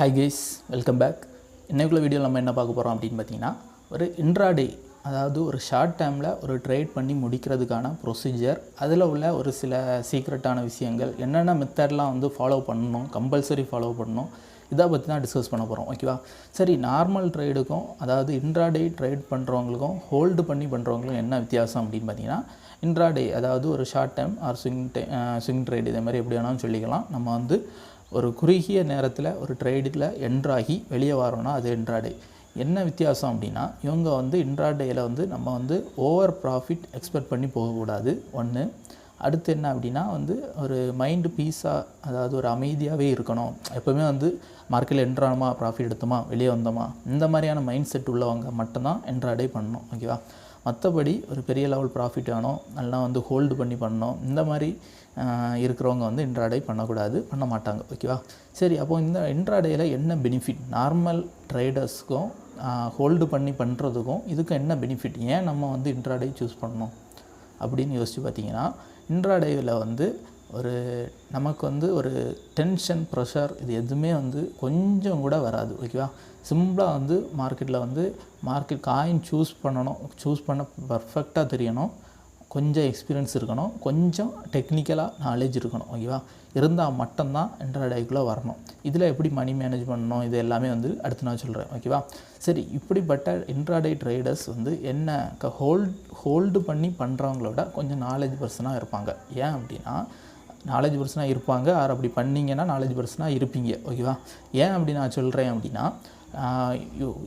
Hi guys welcome back இன்றைக்குள்ள video நம்ம என்ன பார்க்க போகிறோம் அப்படின்னு பார்த்தீங்கன்னா ஒரு இன்ட்ராடே அதாவது ஒரு ஷார்ட் டைமில் ஒரு ட்ரேட் பண்ணி முடிக்கிறதுக்கான ப்ரொசீஜர் அதில் உள்ள ஒரு சில சீக்ரெட்டான விஷயங்கள் என்னென்ன மெத்தட்லாம் வந்து ஃபாலோ பண்ணணும் கம்பல்சரி ஃபாலோ பண்ணணும் இதை பற்றி தான் டிஸ்கஸ் பண்ண போகிறோம் ஓகேவா சரி நார்மல் ட்ரேடுக்கும் அதாவது இன்ட்ராடே ட்ரேட் பண்ணுறவங்களுக்கும் ஹோல்டு பண்ணி பண்ணுறவங்களுக்கும் என்ன வித்தியாசம் அப்படின்னு பார்த்தீங்கன்னா இன்ட்ராடே அதாவது ஒரு ஷார்ட் டைம் ஆர் ஸ்விங் டை ஸ்விங் ட்ரேட் இதே மாதிரி எப்படி வேணாலும் சொல்லிக்கலாம். நம்ம வந்து ஒரு குறுகிய நேரத்தில் ஒரு ட்ரேடில் என்ட்ராகி வெளியே வரோன்னா அது என்ட்ராடே என்ன வித்தியாசம் அப்படின்னா இவங்க வந்து இன்ட்ராடேயில் வந்து நம்ம வந்து ஓவர் ப்ராஃபிட் எக்ஸ்பெக்ட் பண்ணி போகக்கூடாது. ஒன்று அடுத்து என்ன அப்படின்னா வந்து ஒரு மைண்டு பீஸாக அதாவது ஒரு அமைதியாகவே இருக்கணும். எப்போவுமே வந்து மார்க்கெட்டில் என்ட்ரானோமா ப்ராஃபிட் எடுத்தோமா வெளியே வந்தோமா இந்த மாதிரியான மைண்ட் செட் உள்ளவங்க மட்டும்தான் என்ட்ராடே பண்ணணும் ஓகேவா மற்றபடி ஒரு பெரிய லெவல் ப்ராஃபிட் ஆனோம் நல்லா வந்து ஹோல்டு பண்ணி பண்ணோம் இந்த மாதிரி இருக்கிறவங்க வந்து இன்ட்ராடே பண்ணக்கூடாது பண்ண மாட்டாங்க ஓகேவா? சரி அப்போ இந்த இன்ட்ராடேயில் என்ன பெனிஃபிட் நார்மல் ட்ரேடர்ஸ்க்கும் ஹோல்டு பண்ணி பண்ணுறதுக்கும் இதுக்கும் என்ன பெனிஃபிட் ஏன் நம்ம வந்து இன்ட்ராடே சூஸ் பண்ணணும்? அப்படின்னு யோசித்து பார்த்தீங்கன்னா இன்ட்ராடேவில் வந்து ஒரு நமக்கு வந்து ஒரு டென்ஷன் ப்ரெஷர் இது எதுவுமே வந்து கொஞ்சம் கூட வராது. ஓகேவா? சிம்பிளாக வந்து மார்க்கெட்டில் வந்து மார்க்கெட் காயின் சூஸ் பண்ணணும் சூஸ் பண்ண பர்ஃபெக்டாக தெரியணும். கொஞ்சம் எக்ஸ்பீரியன்ஸ் இருக்கணும் கொஞ்சம் டெக்னிக்கலாக நாலேஜ் இருக்கணும் ஓகேவா இருந்தால் மட்டும்தான் இன்ட்ராடேக்குள்ளே வரணும். இதில் எப்படி மணி மேனேஜ் பண்ணணும் இது எல்லாமே வந்து அடுத்து நான் சொல்கிறேன் ஓகேவா சரி இப்படிப்பட்ட இன்ட்ராடே ட்ரேடர்ஸ் வந்து என்ன ஹோல்ட் ஹோல்டு பண்ணி பண்ணுறவங்களோட கொஞ்சம் நாலேஜ் பர்சனாக இருப்பாங்க. ஏன் அப்படின்னா நாலேஜ் பர்சனாக இருப்பாங்க ஆர் அப்படி பண்ணீங்கன்னா நாலேஜ் பர்சனாக இருப்பீங்க ஓகேவா ஏன் அப்படி நான் சொல்கிறேன் அப்படின்னா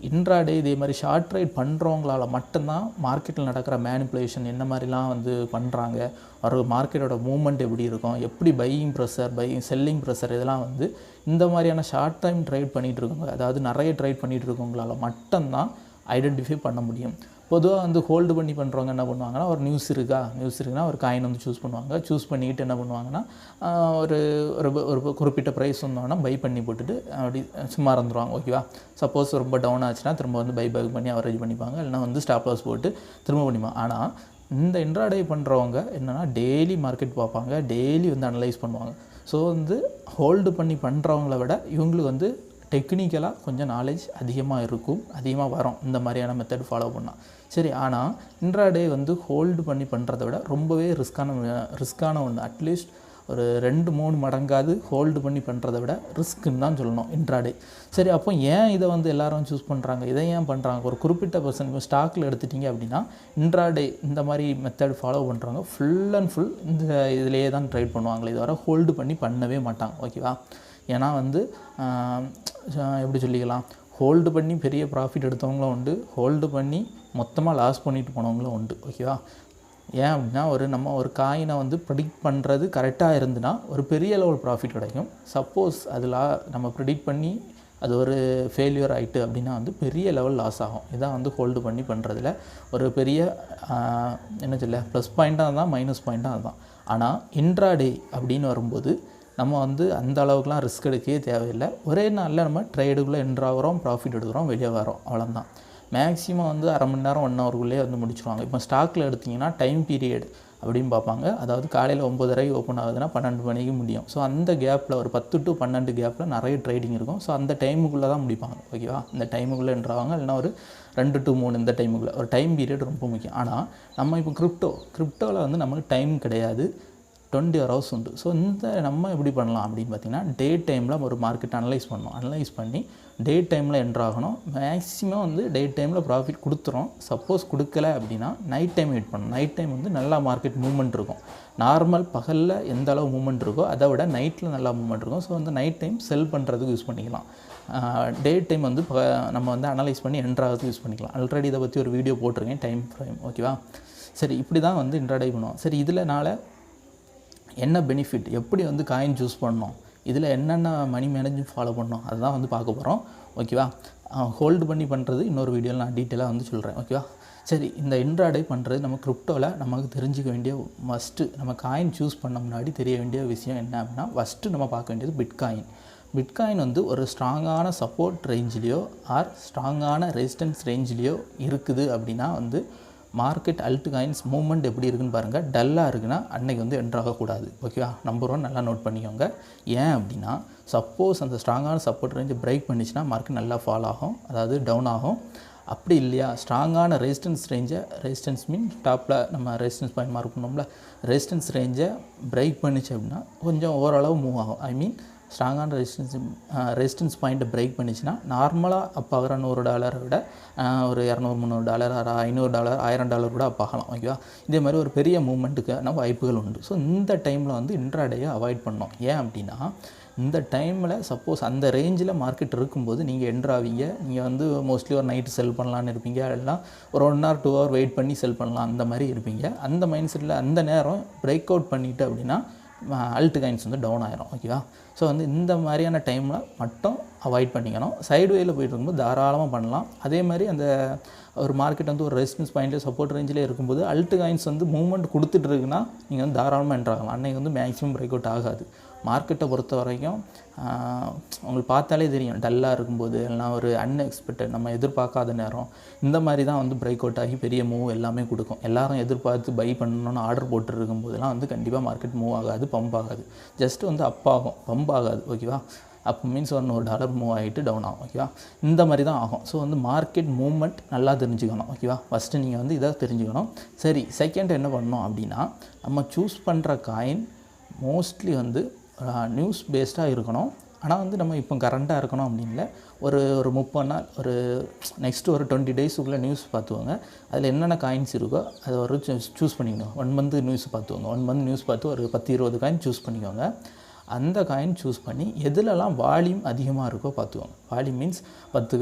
இன்ட்ராடே இதே மாதிரி ஷார்ட் ரைட் பண்ணுறவங்களால மட்டும்தான் மார்க்கெட்டில் நடக்கிற மேனிப்புலேஷன் என்ன மாதிரிலாம் வந்து பண்ணுறாங்க ஒரு மார்க்கெட்டோட மூமெண்ட் எப்படி இருக்கும்? எப்படி buying pressure buying selling pressure இதெல்லாம் வந்து இந்த மாதிரியான ஷார்ட் டைம் ட்ரேட் பண்ணிகிட்டு இருக்கவங்க அதாவது நிறைய ட்ரேட் பண்ணிகிட்டு இருக்கவங்களால மட்டும்தான் ஐடென்டிஃபை பண்ண முடியும். பொதுவாக வந்து ஹோல்டு பண்ணி பண்ணுறவங்க என்ன பண்ணுவாங்கன்னா ஒரு நியூஸ் இருக்கா? நியூஸ் இருக்குன்னா ஒரு காயின் வந்து சூஸ் பண்ணுவாங்க. சூஸ் பண்ணிக்கிட்டு என்ன பண்ணுவாங்கன்னா ஒரு ஒரு ஒரு குறிப்பிட்ட ப்ரைஸ் வந்தோன்னா பை பண்ணி போட்டுட்டு அப்படி சும்மா இருந்துருவாங்க ஓகேவா சப்போஸ் ரொம்ப டவுன் ஆச்சுன்னா திரும்ப வந்து பை பேக் பண்ணி அவரேஜ் பண்ணிப்பாங்க. இல்லைனா வந்து ஸ்டாப் லாஸ் போட்டு திரும்ப பண்ணிப்பாங்க ஆனால் இந்த இன்ட்ராடே பண்ணுறவங்க என்னென்னா டெய்லி மார்க்கெட் பார்ப்பாங்க. டெய்லி வந்து அனலைஸ் பண்ணுவாங்க. ஸோ வந்து ஹோல்டு பண்ணி பண்ணுறவங்கள விட இவங்களுக்கு வந்து டெக்னிக்கலாக கொஞ்சம் நாலேஜ் அதிகமாக இருக்கும். அதிகமாக வரும். இந்த மாதிரியான மெத்தட் ஃபாலோ பண்ணால் சரி ஆனால் இன்ட்ராடே வந்து ஹோல்டு பண்ணி பண்ணுறத விட ரொம்பவே ரிஸ்க்கான ரிஸ்க்கான ஒன்று அட்லீஸ்ட் ஒரு ரெண்டு மூணு மடங்காவது ஹோல்டு பண்ணி பண்ணுறத விட ரிஸ்க்குன்னு தான் சொல்லணும் இன்ட்ராடே சரி அப்போ ஏன் இதை வந்து எல்லாரும் சூஸ் பண்ணுறாங்க இதை ஏன் பண்ணுறாங்க ஒரு குறிப்பிட்ட பர்சன் இப்போ ஸ்டாக்கில் எடுத்துட்டிங்க அப்படின்னா இன்ட்ராடே இந்த மாதிரி மெத்தட் ஃபாலோ பண்ணுறவங்க ஃபுல் அண்ட் ஃபுல் இந்த இதிலேயே தான் ட்ரேட் பண்ணுவாங்களே இதுவரை ஹோல்டு பண்ணி பண்ணவே மாட்டாங்க. ஓகேவா ஏன்னா வந்து எப்படி சொல்லிக்கலாம்? ஹோல்டு பண்ணி பெரிய ப்ராஃபிட் எடுத்தவங்களும் உண்டு. ஹோல்டு பண்ணி மொத்தமாக லாஸ் பண்ணிட்டு போனவங்களும் உண்டு. ஓகேவா ஏன் அப்படின்னா ஒரு நம்ம ஒரு காயினை வந்து ப்ரிடிக்ட் பண்ணுறது கரெக்டாக இருந்துன்னா ஒரு பெரிய லெவல் ப்ராஃபிட் கிடைக்கும். சப்போஸ் அதில் நம்ம ப்ரிடிக்ட் பண்ணி அது ஒரு ஃபெயிலியர் ஆகிட்டு அப்படின்னா வந்து பெரிய லெவல் லாஸ் ஆகும். இதான் வந்து ஹோல்டு பண்ணி பண்ணுறதுல ஒரு பெரிய என்ன சொல்ல ப்ளஸ் பாயிண்ட்டாக தான் மைனஸ் பாயிண்ட்டாக அதுதான் ஆனால் இன்ட்ராடே அப்படின்னு வரும்போது நம்ம வந்து அந்த அளவுக்குலாம் ரிஸ்க் எடுக்கவே தேவையில்லை. ஒரே நாளில் நம்ம ட்ரேடுக்குள்ளே என்ட்ராகிறோம் ப்ராஃபிட் எடுக்கிறோம் வெளியே வரோம் அவ்வளோதான் மேக்ஸிமம் வந்து அரை மணி நேரம் ஒன் ஹவருக்குள்ளேயே வந்து முடிச்சுருவாங்க இப்போ ஸ்டாக்கில் எடுத்திங்கன்னா டைம் பீரியட் அப்படின்னு பார்ப்பாங்க. அதாவது காலையில் ஒம்பதரை ஓப்பன் ஆகுதுன்னா பன்னெண்டு மணிக்கு முடியும். ஸோ அந்த கேப்பில் ஒரு பத்து டு பன்னெண்டு கேப்பில் நிறைய ட்ரேடிங் இருக்கும். ஸோ அந்த டைமுக்குள்ளே தான் முடிப்பாங்க. ஓகேவா இந்த டைமுக்குள்ளே என்றாங்க இல்லைனா ஒரு ரெண்டு டு மூணு இந்த டைமுக்குள்ளே ஒரு டைம் பீரியட் ரொம்ப முக்கியம். ஆனால் நம்ம இப்போ கிரிப்டோ கிரிப்டோவில் வந்து நமக்கு டைம் கிடையாது. டுவெண்ட்டி ஹவர்ஸ் உண்டு. ஸோ இந்த நம்ம எப்படி பண்ணலாம் அப்படின்னு பார்த்தீங்கன்னா டே டைமில் ஒரு மார்க்கெட் அனலைஸ் பண்ணணும். அனலைஸ் பண்ணி டே டைமில் என்ட்ராகணும் மேக்ஸிமம் வந்து டே டைமில் ப்ராஃபிட் கொடுத்துரும் சப்போஸ் கொடுக்கல அப்படின்னா நைட் டைம் வெயிட் பண்ணணும். நைட் டைம் வந்து நல்லா மார்க்கெட் மூவ்மெண்ட் இருக்கும். நார்மல் பகலில் எந்த அளவு மூவ்மெண்ட் இருக்கோ அதை விட நைட்டில் நல்லா மூவ்மெண்ட் இருக்கும். ஸோ வந்து நைட் டைம் செல் பண்ணுறதுக்கு யூஸ் பண்ணிக்கலாம். டே டைம் வந்து நம்ம வந்து அனலைஸ் பண்ணி என்ட்ராகிறதுக்கு யூஸ் பண்ணிக்கலாம். ஆல்ரெடி இதை பற்றி ஒரு வீடியோ போட்டிருக்கேன். டைம் ஃப்ரேம் ஓகேவா சரி இப்படி தான் வந்து இன்ட்ராடை பண்ணுவோம். சரி இதில்னால என்ன பெனிஃபிட் எப்படி வந்து காயின் சூஸ் பண்ணணும் இதில் என்னென்ன மணி மேனேஜ்மெண்ட் ஃபாலோ பண்ணணும் அதுதான் வந்து பார்க்க போகிறோம் ஓகேவா ஹோல்டு பண்ணி பண்ணுறது இன்னொரு வீடியோவில் நான் டீட்டெயிலாக வந்து சொல்கிறேன் ஓகேவா சரி இந்த இன்ட்ராடே பண்ணுறது நம்ம கிரிப்டோவில் நமக்கு தெரிஞ்சுக்க வேண்டிய ஃபஸ்ட்டு நம்ம காயின் சூஸ் பண்ண முன்னாடி தெரிய வேண்டிய விஷயம் என்ன அப்படின்னா ஃபஸ்ட்டு நம்ம பார்க்க வேண்டியது பிட்காயின் பிட்காயின் வந்து ஒரு ஸ்ட்ராங்கான சப்போர்ட் ரேஞ்சிலேயோ ஆர் ஸ்ட்ராங்கான ரெசிஸ்டன்ஸ் ரேஞ்சிலேயோ இருக்குது அப்படின்னா வந்து மார்க்கெட் அல்ட் காயின்ஸ் மூவ்மெண்ட் எப்படி இருக்குன்னு பாருங்கள் டல்லாக இருக்குன்னா அன்றைக்கி வந்து என்ட்ராகக்கூடாது ஓகேவா நம்பர் ஒன் நல்லா நோட் பண்ணிக்கோங்க. ஏன் அப்படின்னா சப்போஸ் அந்த ஸ்ட்ராங்கான சப்போர்ட் ரேஞ்சு பிரேக் பண்ணிச்சுன்னா மார்க்கெட் நல்லா ஃபால் ஆகும். அதாவது டவுன் ஆகும். அப்படி இல்லையா? ஸ்ட்ராங்கான ரெசிஸ்டன்ஸ் ரேஞ்சை ரெசிஸ்டன்ஸ் மீன் டாப்பில் நம்ம ரெசிஸ்டன்ஸ் பாயிண்ட் மார்க் பண்ணோம்ல. ரெசிஸ்டன்ஸ் ரேஞ்சை பிரேக் பண்ணிச்சு அப்படின்னா கொஞ்சம் ஓரளவு மூவ் ஆகும். ஐ மீன் ஸ்ட்ராங்கான ரெசிஸ்டன்ஸ் ரெசிஸ்டன்ஸ் பாயிண்ட்டை பிரேக் பண்ணிச்சுன்னா நார்மலாக அப்போ ஆகிற நூறு டாலரை விட ஒரு இரநூறு முந்நூறு டாலர் ஒரு ஐநூறு டாலர் ஆயிரம் டாலர் கூட அப்போ ஆகலாம் ஓகேவா இதே மாதிரி ஒரு பெரிய மூமெண்ட்டுக்கான வாய்ப்புகள் உண்டு. ஸோ இந்த டைமில் வந்து இன்ட்ராடேயை அவாய்ட் பண்ணோம். ஏன் அப்படின்னா இந்த டைமில் சப்போஸ் அந்த ரேஞ்சில் மார்க்கெட் இருக்கும்போது நீங்கள் என்ட்ராவீங்க நீங்கள் வந்து மோஸ்ட்லி ஒரு நைட்டு செல் பண்ணலான்னு இருப்பீங்க. எல்லாம் ஒரு one hour two hour wait பண்ணி செல் பண்ணலாம். அந்த மாதிரி இருப்பீங்க. அந்த மைண்ட் செட்டில் அந்த நேரம் பிரேக் அவுட் பண்ணிவிட்டு அப்படின்னா அல்ட் காயின்ஸ் வந்து டவுன் ஆயிரும் ஓகேவா ஸோ வந்து இந்த மாதிரியான டைமில் மட்டும் அவாய்ட் பண்ணிக்கணும். சைடு வேயில் போயிட்டு இருக்கும்போது தாராளமாக பண்ணலாம். அதே மாதிரி அந்த ஒரு மார்க்கெட் வந்து ஒரு ரெசிஸ்டன்ஸ் பாயிண்ட்லேயே சப்போர்ட் ரேஞ்சிலே இருக்கும்போது அல்ட் காயின்ஸ் வந்து மூவ்மெண்ட் கொடுத்துட்டு இருக்குன்னா நீங்கள் வந்து தாராளமாக என்ட்ராகலாம் அன்னைக்கு வந்து மேக்ஸிமம் பிரேக் அவுட் ஆகாது. மார்க்கெட்டை பொறுத்த வரைக்கும் உங்களுக்கு பார்த்தாலே தெரியும். டல்லாக இருக்கும்போது எல்லாம் ஒரு அன்எக்ஸ்பெக்டட் நம்ம எதிர்பார்க்காத நேரம். இந்த மாதிரி தான் வந்து பிரேக் அவுட் ஆகி பெரிய மூவ் எல்லாமே கொடுக்கும். எல்லாரும் எதிர்பார்த்து பை பண்ணணும்னு ஆர்டர் போட்டுருக்கும் போதெல்லாம் வந்து கண்டிப்பாக மார்க்கெட் மூவ் ஆகாது பம்ப் ஆகாது. ஜஸ்ட் வந்து அப் ஆகும். பம்ப் ஆகாது ஓகேவா அப்போ மீன்ஸ் ஒரு நூறு டாலர் மூவ் ஆகிட்டு டவுன் ஆகும் ஓகேவா இந்த மாதிரி தான் ஆகும். ஸோ வந்து மார்க்கெட் மூவ்மெண்ட் நல்லா தெரிஞ்சுக்கணும் ஓகேவா ஃபஸ்ட்டு நீங்கள் வந்து இதை தெரிஞ்சுக்கணும். சரி செகண்ட் என்ன பண்ணணும் அப்படின்னா நம்ம சூஸ் பண்ணுற காயின் மோஸ்ட்லி வந்து நியூஸ் பேஸ்டாக இருக்கணும். ஆனால் வந்து நம்ம இப்போ கரண்ட்டாக இருக்கணும் அப்படின்ல. ஒரு ஒரு முப்பது நாள் ஒரு நெக்ஸ்ட் ஒரு டுவெண்ட்டி டேஸுக்குள்ளே நியூஸ் பார்த்துவாங்க அதில் என்னென்ன காயின்ஸ் இருக்கோ அதை ஒரு சூஸ் பண்ணிக்கணும். ஒன் மந்த் நியூஸ் பார்த்துவாங்க ஒன் மந்த் நியூஸ் பார்த்து ஒரு பத்து இருபது காயின் சூஸ் பண்ணிக்கோங்க. அந்த காயின் சூஸ் பண்ணி எதுலலாம் வால்யூம் அதிகமாக இருக்கோ பார்த்துக்கோங்க. வால்யூம் மீன்ஸ் பத்து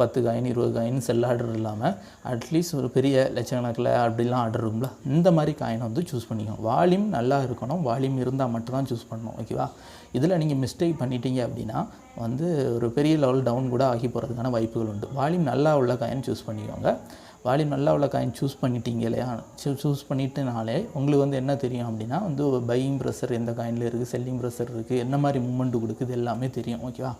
பத்து காயின் இருபது காயின் செல் ஆர்டர் இல்லாமல் அட்லீஸ்ட் ஒரு பெரிய லட்சக்கணக்கில் அப்படிலாம் ஆர்டர் இருக்கும்ல இந்த மாதிரி காயினை வந்து சூஸ் பண்ணிக்கோங்க வால்யூம் நல்லா இருக்கணும் வால்யூம் இருந்தால் மட்டும்தான் சூஸ் பண்ணணும் ஓகேவா இதில் நீங்கள் மிஸ்டேக் பண்ணிட்டீங்க அப்படின்னா வந்து ஒரு பெரிய லெவல் டவுன் கூட ஆகி போகிறதுக்கான வாய்ப்புகள் உண்டு. வால்யூம் நல்லா உள்ள காயின் சூஸ் பண்ணிக்கோங்க. வால்யூம் நல்லா உள்ள காயின் சூஸ் பண்ணிட்டீங்க இல்லையா? சூஸ் பண்ணிட்டனாலே உங்களுக்கு வந்து என்ன தெரியும் அப்படின்னா வந்து பையிங் ப்ரெஷர் எந்த காயினில் இருக்குது செல்லிங் ப்ரெஷர் இருக்குது என்ன மாதிரி மூமெண்ட் கொடுக்குது எல்லாமே தெரியும் ஓகேவா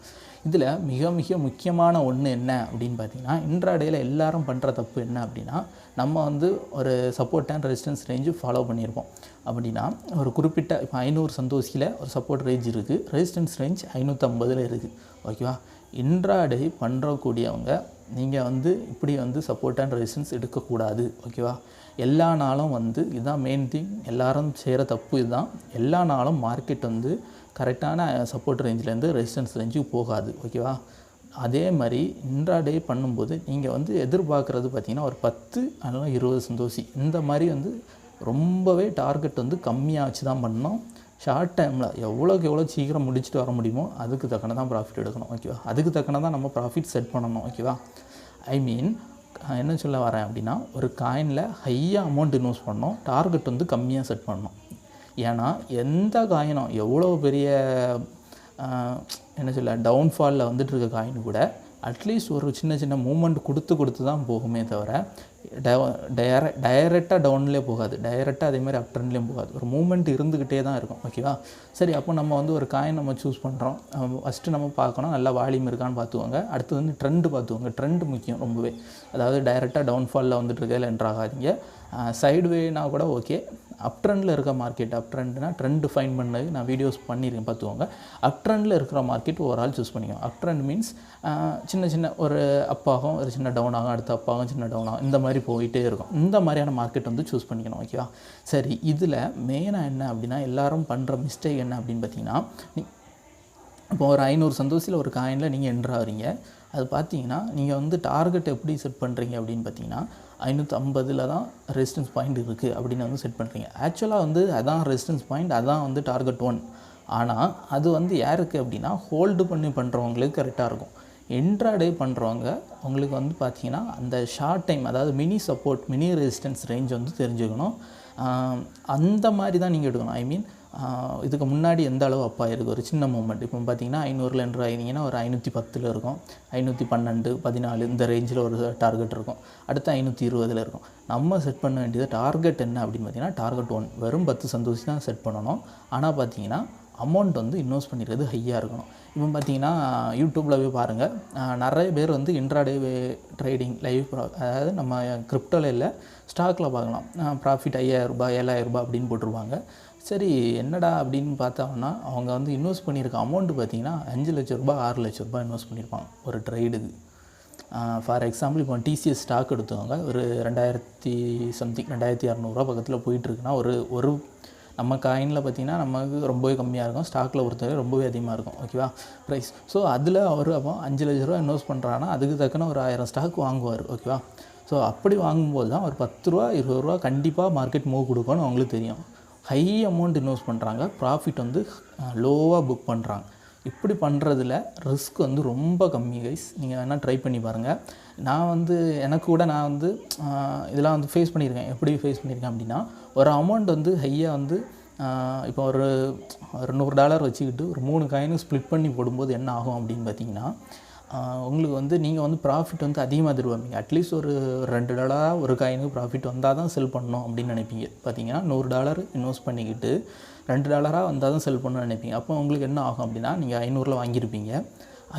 இதில் மிக மிக முக்கியமான ஒன்று என்ன அப்படின்னு பார்த்தீங்கன்னா இன்றாடையில் எல்லாரும் பண்ணுற தப்பு என்ன அப்படின்னா நம்ம வந்து ஒரு support and resistance range follow பண்ணியிருப்போம். அப்படின்னா ஒரு குறிப்பிட்ட இப்போ ஐநூறு சந்தோஷியில் ஒரு சப்போர்ட் ரேஞ்ச் இருக்குது ரெசிஸ்டன்ஸ் ரேஞ்ச் ஐநூற்றம்பதில் இருக்குது ஓகேவா இன்ட்ராடே பண்ணுறக்கூடியவங்க நீங்கள் வந்து இப்படி வந்து சப்போர்ட் அண்ட் ரெசிஸ்டன்ஸ் எடுக்கக்கூடாது ஓகேவா எல்லா நாளும் வந்து இதுதான் மெயின் திங் எல்லாரும் செய்கிற தப்பு இதுதான். எல்லா நாளும் மார்க்கெட் வந்து கரெக்டான சப்போர்ட் ரேஞ்சிலேருந்து ரெசிஸ்டன்ஸ் ரேஞ்சுக்கு போகாது ஓகேவா அதே மாதிரி இன்ட்ராடே பண்ணும்போது நீங்கள் வந்து எதிர்பார்க்குறது பார்த்திங்கன்னா ஒரு பத்து அல்லது இருபது சந்தோஷி. இந்த மாதிரி வந்து ரொம்பவே டார்கெட் வந்து கம்மியாக வச்சு தான் பண்ணோம் ஷார்ட் டைமில் எவ்வளோக்கு எவ்வளோ சீக்கிரம் முடிச்சுட்டு வர முடியுமோ அதுக்கு தக்கன தான் ப்ராஃபிட் எடுக்கணும் ஓகேவா அதுக்கு தக்கன தான் நம்ம ப்ராஃபிட் செட் பண்ணணும் ஓகேவா ஐ மீன் என்ன சொல்ல வரேன் அப்படின்னா ஒரு காயினில் ஹையாக அமௌண்ட் இன்வெஸ்ட் பண்ணோம் டார்கெட் வந்து கம்மியாக செட் பண்ணோம் ஏன்னா எந்த காயினும் எவ்வளோ பெரிய என்ன சொல்ல டவுன்ஃபாலில் வந்துட்டு இருக்க காயின் கூட அட்லீஸ்ட் ஒரு சின்ன சின்ன மூமெண்ட் கொடுத்து கொடுத்து தான் போகுமே தவிர டயர டைரெக்டாக டவுன்லேயே போகாது. டைரெக்டாக அதே மாதிரி அப் ட்ரெண்ட்லேயும் போகாது. ஒரு மூமெண்ட் இருந்துக்கிட்டே தான் இருக்கும். ஓகேவா சரி அப்போ நம்ம வந்து ஒரு காயின் நம்ம சூஸ் பண்ணுறோம் ஃபஸ்ட்டு நம்ம பார்க்கணும். நல்லா வால்யூம் இருக்கான்னு பார்த்துக்கோங்க. அடுத்து வந்து ட்ரெண்டு பார்த்துவாங்க ட்ரெண்ட் முக்கியம் ரொம்பவே. அதாவது டைரெக்டாக டவுன்ஃபாலில் வந்துட்டு இருக்கையில் என்ட்ராகாதீங்க சைடு வேனா கூட ஓகே அப் ட்ரெண்டில் இருக்க மார்க்கெட் அப் ட்ரெண்ட்னா ட்ரெண்டு ஃபைன் பண்ணது நான் வீடியோஸ் பண்ணியிருக்கேன். பார்த்துக்கோங்க. அப் ட்ரெண்டில் இருக்கிற மார்க்கெட் ஒரு ஆள் சூஸ் பண்ணிக்கோங்க அப் ட்ரெண்ட் மீன்ஸ் சின்ன சின்ன ஒரு அப்பாகும் ஒரு சின்ன டவுன் ஆகும். அடுத்த அப்பாகும் சின்ன டவுன் ஆகும். இந்த மாதிரி மாதிரி போயிட்டே இருக்கும். இந்த மாதிரியான மார்க்கெட் வந்து சூஸ் பண்ணிக்கணும் ஓகேவா சரி இதில் மெயினாக என்ன அப்படின்னா எல்லாரும் பண்ணுற மிஸ்டேக் என்ன அப்படின்னு பார்த்தீங்கன்னா நீ இப்போ ஒரு ஐநூறு சந்தோஷத்தில் ஒரு காயினில் நீங்கள் என்ட்ராகிறீங்க அது பார்த்தீங்கன்னா நீங்கள் வந்து டார்கெட் எப்படி செட் பண்ணுறீங்க அப்படின்னு பார்த்தீங்கன்னா ஐநூற்றி ஐம்பதில் தான் ரெசிஸ்டன்ஸ் பாயிண்ட் இருக்குது அப்படின்னு வந்து செட் பண்ணுறீங்க ஆக்சுவலாக வந்து அதான் ரெசிஸ்டன்ஸ் பாயிண்ட் அதான் வந்து டார்கெட் ஒன் ஆனால் அது வந்து யாருக்கு அப்படின்னா ஹோல்டு பண்ணி பண்ணுறவங்களுக்கு கரெக்டாக இருக்கும். என்ட்ராய்டே பண்ணுறவங்க உங்களுக்கு வந்து பார்த்தீங்கன்னா அந்த ஷார்ட் டைம் அதாவது mini support mini resistance range வந்து தெரிஞ்சுக்கணும். அந்த மாதிரி தான் நீங்கள் எடுக்கணும். ஐ மீன் இதுக்கு முன்னாடி எந்த அளவு அப்பா இருக்குது ஒரு சின்ன மூமெண்ட் இப்போ பார்த்தீங்கன்னா ஐநூறுல என்ட்ரு ஆகிங்கன்னா ஒரு ஐநூற்றி பத்தில் இருக்கும். ஐநூற்றி பன்னெண்டு பதினாலு இந்த ரேஞ்சில் ஒரு டார்கெட் இருக்கும். அடுத்து ஐநூற்றி இருபதில் இருக்கும். நம்ம செட் பண்ண வேண்டியது டார்கெட் என்ன அப்படின்னு பார்த்தீங்கன்னா டார்கெட் ஒன் வெறும் பத்து சந்தோஷம் தான் செட் பண்ணணும். ஆனால் பார்த்தீங்கன்னா அமௌண்ட் வந்து இன்வெஸ்ட் பண்ணிடுறது ஹையாக இருக்கணும். இப்போ பார்த்தீங்கன்னா யூடியூப்பில் போய் பாருங்கள் நிறைய பேர் வந்து இன்ட்ராடே ட்ரேடிங் லைவ் அதாவது நம்ம கிரிப்டோவில் இல்லை ஸ்டாக்கில் பார்க்கலாம். ப்ராஃபிட் ஐயாயிரம் ரூபாய் ஏழாயிரம் ரூபாய் அப்படின்னு போட்டிருப்பாங்க. சரி என்னடா அப்படின்னு பார்த்தோம்னா அவங்க வந்து இன்வெஸ்ட் பண்ணியிருக்க அமௌண்ட்டு பார்த்தீங்கன்னா அஞ்சு லட்ச ரூபா ஆறு லட்ச ரூபாய் இன்வெஸ்ட் பண்ணியிருப்பாங்க ஒரு ட்ரேடுக்கு ஃபார் எக்ஸாம்பிள் இப்போ டிசிஎஸ் ஸ்டாக் எடுத்துவாங்க ஒரு ரெண்டாயிரத்தி சம்திங் ரெண்டாயிரத்தி இரநூறுவா பக்கத்தில் போயிட்டுருக்குன்னா ஒரு ஒரு நம்ம காயினில் பார்த்தீங்கன்னா நமக்கு ரொம்பவே கம்மியாக இருக்கும். ஸ்டாக்கில் பொறுத்தவரை ரொம்பவே அதிகமாக இருக்கும். ஓகேவா ப்ரைஸ் ஸோ அதில் அவர் அப்போ அஞ்சு லட்ச ரூபா இன்வெஸ்ட் பண்ணுறாங்கன்னா அதுக்கு தக்கன ஒரு ஆயிரம் ஸ்டாக் வாங்குவார். ஓகேவா ஸோ அப்படி வாங்கும்போது தான் ஒரு பத்து ரூபா இருபது ரூபா கண்டிப்பாக மார்க்கெட் மூவ் கொடுக்கும்னு அவங்களுக்கு தெரியும். ஹை அமௌண்ட் இன்வெஸ்ட் பண்ணுறாங்க ப்ராஃபிட் வந்து லோவாக புக் பண்ணுறாங்க இப்படி பண்ணுறதுல ரிஸ்க் வந்து ரொம்ப கம்மி கைஸ் நீங்கள் வேணால் ட்ரை பண்ணி பாருங்கள் நான் வந்து எனக்கு கூட நான் வந்து இதெல்லாம் வந்து ஃபேஸ் பண்ணியிருக்கேன். எப்படி ஃபேஸ் பண்ணியிருக்கேன் அப்படின்னா ஒரு அமௌண்ட் வந்து ஹையாக வந்து இப்போ ஒரு ஒரு நூறு டாலர் வச்சுக்கிட்டு ஒரு மூணு காயினும் ஸ்ப்ளிட் பண்ணி போடும்போது என்ன ஆகும் அப்படின்னு பார்த்தீங்கன்னா உங்களுக்கு வந்து நீங்கள் வந்து ப்ராஃபிட் வந்து அதிகமாக எதிர்பார்ப்பீங்க அட்லீஸ்ட் ஒரு ரெண்டு டாலராக ஒரு காயினுக்கு ப்ராஃபிட் வந்தால் தான் செல் பண்ணணும் அப்படின்னு நினைப்பீங்க. பார்த்தீங்கன்னா நூறு டாலர் இன்வெஸ்ட் பண்ணிக்கிட்டு ரெண்டு டாலராக வந்தால் தான் செல் பண்ணணும்னு நினைப்பீங்க. அப்போ உங்களுக்கு என்ன ஆகும் அப்படின்னா நீங்கள் ஐநூறில் வாங்கியிருப்பீங்க.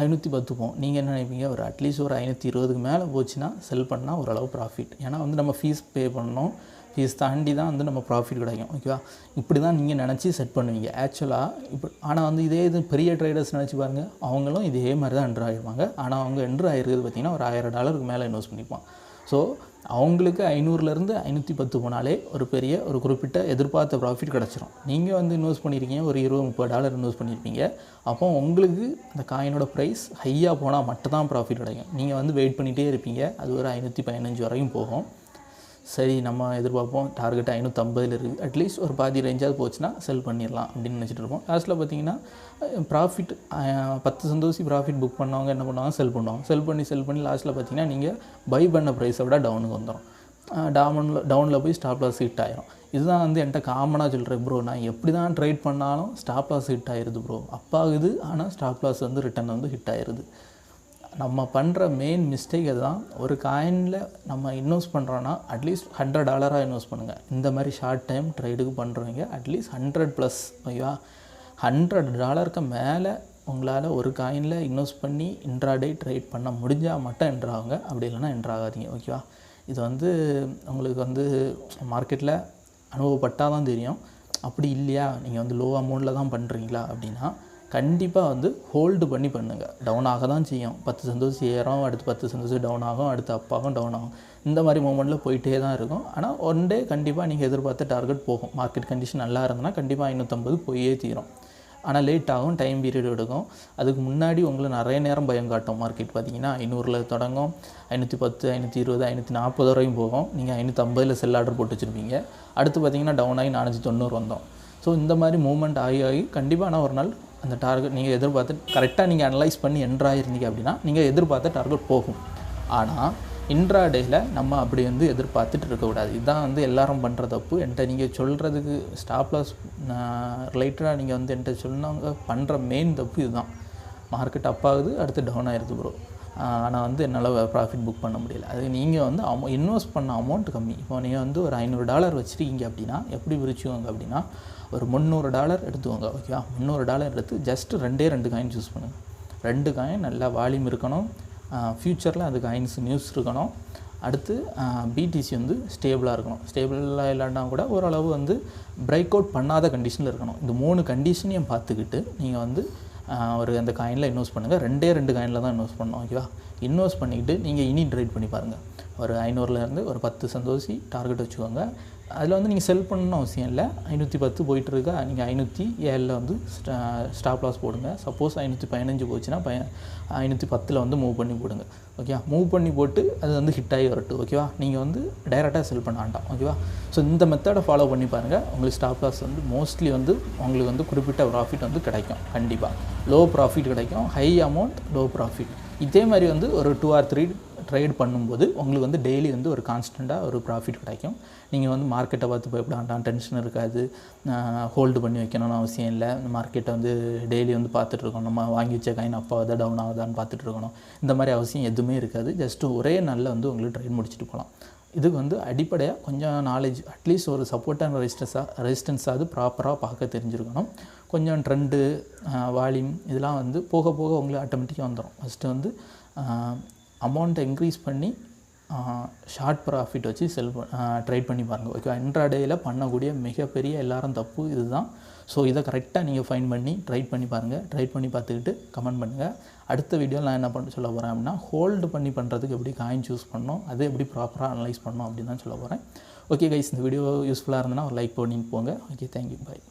ஐநூற்றி பத்து போகும் நீங்கள் என்ன நினைப்பீங்க? ஒரு அட்லீஸ்ட் ஒரு ஐநூற்றி இருபதுக்கு மேலே போச்சுன்னா செல் பண்ணால் ஓரளவு ப்ராஃபிட் ஏன்னா வந்து நம்ம ஃபீஸ் பே பண்ணோம் ஃபீஸ் தாண்டி தான் வந்து நம்ம ப்ராஃபிட் கிடைக்கும். ஓகேவா? இப்படி தான் நீங்கள் நினச்சி செட் பண்ணுவீங்க. ஆக்சுவலாக இப்போ ஆனால் வந்து இதே இது பெரிய ட்ரேடர்ஸ் நினச்சி பாருங்கள் அவங்களும் இதே மாதிரி தான் என்ட்ரு ஆகிடுவாங்க ஆனால் அவங்க என்ட்ரு ஆகிருக்கிறது பார்த்திங்கன்னா ஒரு ஆயிரம் டாலருக்கு மேலே இன்வெஸ்ட் பண்ணிப்பான் ஸோ அவங்களுக்கு ஐநூறுலேருந்து ஐநூற்றி பத்து போனாலே ஒரு பெரிய ஒரு குறிப்பிட்ட எதிர்பார்த்த ப்ராஃபிட் கிடச்சிரும். நீங்கள் வந்து இன்வெஸ்ட் பண்ணியிருக்கீங்க ஒரு இருபது முப்பது டாலர் இன்வெஸ்ட் பண்ணியிருப்பீங்க அப்போ உங்களுக்கு அந்த காயினோட ப்ரைஸ் ஹையாக போனால் மட்டும்தான் ப்ராஃபிட் கிடைக்கும் நீங்கள் வந்து வெயிட் பண்ணிகிட்டே இருப்பீங்க. அது ஒரு ஐநூற்றி பதினஞ்சு வரையும் போகும். சரி நம்ம எதிர்பார்ப்போம். டார்கெட் ஐநூற்றம்பதில் இருக்குது அட்லீஸ்ட் ஒரு பாதி ரேஞ்சாவது போச்சுன்னா செல் பண்ணிடலாம் அப்படின்னு நினச்சிட்டு இருப்போம். லாஸ்ட்டில் பார்த்தீங்கன்னா ப்ராஃபிட் பத்து சந்தோஷி ப்ராஃபிட் புக் பண்ணவங்க என்ன பண்ணுவாங்க? செல் பண்ணுவாங்க. செல் பண்ணி செல் பண்ணி லாஸ்ட்டில் பார்த்தீங்கன்னா நீங்கள் பை பண்ண ப்ரைஸை விட டவுனுக்கு வந்துடும் டவுனில் டவுனில் போய் ஸ்டாப் லாஸ் ஹிட் ஆயிரும். இதுதான் வந்து என்கிட்ட காமனாக சொல்கிறேன் ப்ரோ நான் எப்படி தான் ட்ரேட் பண்ணாலும் ஸ்டாப் லாஸ் ஹிட் ஆயிடுது ப்ரோ அப்பாகுது ஆனால் ஸ்டாப் லாஸ் வந்து ரிட்டர்ன் வந்து ஹிட் ஆயிடுது நம்ம பண்ணுற மெயின் மிஸ்டேக் அதுதான். ஒரு காயினில் நம்ம இன்வெஸ்ட் பண்ணுறோன்னா அட்லீஸ்ட் ஹண்ட்ரட் டாலராக இன்வெஸ்ட் பண்ணுங்கள் இந்த மாதிரி ஷார்ட் டைம் ட்ரேடுக்கு பண்ணுறவங்க அட்லீஸ்ட் ஹண்ட்ரட் ப்ளஸ் ஓகேவா ஹண்ட்ரட் டாலருக்கு மேலே உங்களால் ஒரு காயினில் இன்வெஸ்ட் பண்ணி இன்ட்ராடே ட்ரேட் பண்ண முடிஞ்சால் மட்டும் என்ட்ராகுங்க அப்படி இல்லைன்னா என்ட்ராகாதீங்க ஓகேவா இது வந்து உங்களுக்கு வந்து மார்க்கெட்டில் அனுபவப்பட்டால் தான் தெரியும். அப்படி இல்லையா? நீங்கள் வந்து லோ அமௌண்ட்டில் தான் பண்ணுறீங்களா அப்படின்னா கண்டிப்பாக வந்து ஹோல்டு பண்ணி பண்ணுங்கள் டவுன் ஆக தான் செய்யும். பத்து சந்தோஷம் ஏறும் அடுத்து பத்து சந்தோஷம் டவுன் ஆகும் அடுத்து அப்பாகும் டவுன் ஆகும். இந்த மாதிரி மூமெண்ட்டில் போயிட்டே தான் இருக்கும். ஆனால் ஒன் டே கண்டிப்பாக நீங்கள் எதிர்பார்த்த டார்கெட் போகும். மார்க்கெட் கண்டிஷன் நல்லா இருந்ததுன்னா கண்டிப்பாக ஐநூற்றம்பது போயே தீரும். ஆனால் லேட் ஆகும் டைம் பீரியட் எடுக்கும். அதுக்கு முன்னாடி உங்களை நிறைய நேரம் பயம் காட்டும். மார்க்கெட் பார்த்தீங்கன்னா ஐநூறில் தொடங்கும். ஐநூற்றி பத்து ஐநூற்றி இருபது ஐநூற்றி நாற்பது வரையும் போகும். நீங்கள் ஐநூற்றம்பதில் செல் ஆர்டர் போட்டு வச்சுருப்பீங்க. அடுத்து பார்த்தீங்கன்னா டவுன் ஆகி நானூற்றி தொண்ணூறு வந்தோம் ஸோ இந்த மாதிரி மூமெண்ட் ஆகி ஆகி கண்டிப்பாக ஆனால் ஒரு நாள் அந்த டார்கெட் நீங்கள் எதிர்பார்த்து கரெக்டாக நீங்கள் அனலைஸ் பண்ணி என்ட்ராயிருந்தீங்க அப்படின்னா நீங்கள் எதிர்பார்த்த டார்கெட் போகும். ஆனால் இன்ட்ராடேயில் நம்ம அப்படி வந்து எதிர்பார்த்துட்டு இருக்கக்கூடாது இதுதான் வந்து எல்லாரும் பண்ணுற தப்பு. என்கிட்ட நீங்கள் சொல்கிறதுக்கு ஸ்டாப்லாஸ் ரிலேட்டடாக நீங்கள் வந்து என்கிட்ட சொன்னவங்க பண்ணுற மெயின் தப்பு இதுதான். மார்க்கெட் அப் ஆகுது அடுத்து டவுன் ஆயிருது ப்ரோ ஆனால் வந்து என்னால் ப்ராஃபிட் புக் பண்ண முடியல. அது நீங்கள் வந்து அமௌ இன்வெஸ்ட் பண்ண அமௌண்ட் கம்மி. இப்போ நீங்கள் வந்து ஒரு ஐநூறு டாலர் வச்சுருக்கீங்க அப்படின்னா எப்படி பிரிச்சுவாங்க அப்படின்னா ஒரு முந்நூறு டாலர் எடுத்துக்கோங்க ஓகேவா முந்நூறு டாலர் எடுத்து ஜஸ்ட் ரெண்டே ரெண்டு காயின் சூஸ் பண்ணுங்கள் ரெண்டு காயின் நல்லா வால்யூம் இருக்கணும். ஃப்யூச்சரில் அது காயின்ஸ் நியூஸ் இருக்கணும். அடுத்து பிடிசி வந்து ஸ்டேபிளாக இருக்கணும். ஸ்டேபிளாக இல்லைன்னா கூட ஓரளவு வந்து பிரேக் அவுட் பண்ணாத கண்டிஷனில் இருக்கணும். இந்த மூணு கண்டிஷனையும் பார்த்துக்கிட்டு நீங்கள் வந்து ஒரு அந்த காயினில் இன்வெஸ்ட் பண்ணுங்கள் ரெண்டே ரெண்டு காயினில் தான் இன்வெஸ்ட் பண்ணணும் ஓகேவா இன்வெஸ்ட் பண்ணிக்கிட்டு நீங்கள் இனி ட்ரேட் பண்ணி பாருங்கள் ஒரு ஐநூறுலேருந்து ஒரு பத்து சந்தோஷி டார்கெட் வச்சுக்கோங்க. அதில் வந்து நீங்கள் செல் பண்ணணும் அவசியம் இல்லை. ஐநூற்றி பத்து போயிட்டுருக்கா நீங்கள் ஐநூற்றி ஏழில் வந்து ஸ்டாப் லாஸ் போடுங்க. சப்போஸ் ஐநூற்றி பதினஞ்சு போச்சுன்னா பய ஐநூற்றி பத்தில் வந்து மூவ் பண்ணி போடுங்க. ஓகேவா? மூவ் பண்ணி போட்டு அது வந்து ஹிட் ஆகி வரட்டும். ஓகேவா? நீங்கள் வந்து டைரெக்டாக செல் பண்ண வேண்டாம். ஓகேவா? ஸோ இந்த மெத்தடை ஃபாலோ பண்ணி பாருங்கள். உங்களுக்கு ஸ்டாப் லாஸ் வந்து மோஸ்ட்லி வந்து உங்களுக்கு வந்து குறிப்பிட்ட ப்ராஃபிட் வந்து கிடைக்கும். கண்டிப்பாக. லோ ப்ராஃபிட் கிடைக்கும். ஹை அமௌண்ட் லோ ப்ராஃபிட் இதே மாதிரி வந்து ஒரு டூ ஆர் த்ரீ ட்ரேட் பண்ணும்போது உங்களுக்கு வந்து டெய்லி வந்து ஒரு கான்ஸ்டண்ட்டாக ஒரு ப்ராஃபிட் கிடைக்கும். நீங்கள் வந்து மார்க்கெட்டை பார்த்து பயப்பட டென்ஷன் இருக்காது. ஹோல்டு பண்ணி வைக்கணும்னு அவசியம் இல்லை. மார்க்கெட்டை வந்து டெய்லி வந்து பார்த்துட்ருக்கணும் நம்ம வாங்கி வச்ச காயின் அப்போ ஆகுதா டவுன் ஆகுதான்னு பார்த்துட்டு இருக்கணும். இந்த மாதிரி அவசியம் எதுவுமே இருக்காது. ஜஸ்ட்டு ஒரே நாளில் வந்து உங்களுக்கு ட்ரேட் முடிச்சுட்டு போகலாம். இதுக்கு வந்து அடிப்படையாக கொஞ்சம் நாலேஜ் அட்லீஸ்ட் ஒரு சப்போர்ட் அண்ட் ரெசிஸ்டன்ஸாக ரெசிஸ்டன்ஸாவது ப்ராப்பராக பார்க்க தெரிஞ்சிருக்கணும். கொஞ்சம் ட்ரெண்டு வால்யூம் இதெல்லாம் வந்து போக போக உங்களுக்கு ஆட்டோமேட்டிக்காக வந்துடும் ஃபஸ்ட்டு வந்து அமௌண்ட்டை இன்க்ரீஸ் பண்ணி ஷார்ட் ப்ராஃபிட் வச்சு செல் ட்ரேட் பண்ணி பாருங்கள் ஓகே இன்ட்ராடேயில் பண்ணக்கூடிய மிகப்பெரிய எல்லாரும் தப்பு இதுதான். ஸோ இதை கரெக்டாக நீங்கள் ஃபைன் பண்ணி ட்ரைட் பண்ணி பாருங்கள் ட்ரைட் பண்ணி பார்த்துக்கிட்டு கமெண்ட் பண்ணுங்கள் அடுத்த வீடியோவில் நான் என்ன பண்ண சொல்ல போகிறேன் அப்படின்னா ஹோல்டு பண்ணி பண்ணுறதுக்கு எப்படி காயின் சூஸ் பண்ணணும் அது எப்படி ப்ராப்பராக அனலைஸ் பண்ணோம் அப்படின்னு தான் சொல்ல போகிறேன் ஓகே கைஸ் இந்த வீடியோ யூஸ்ஃபுல்லாக இருந்ததுன்னா ஒரு லைக் பண்ணிட்டு போங்க. Okay thank you bye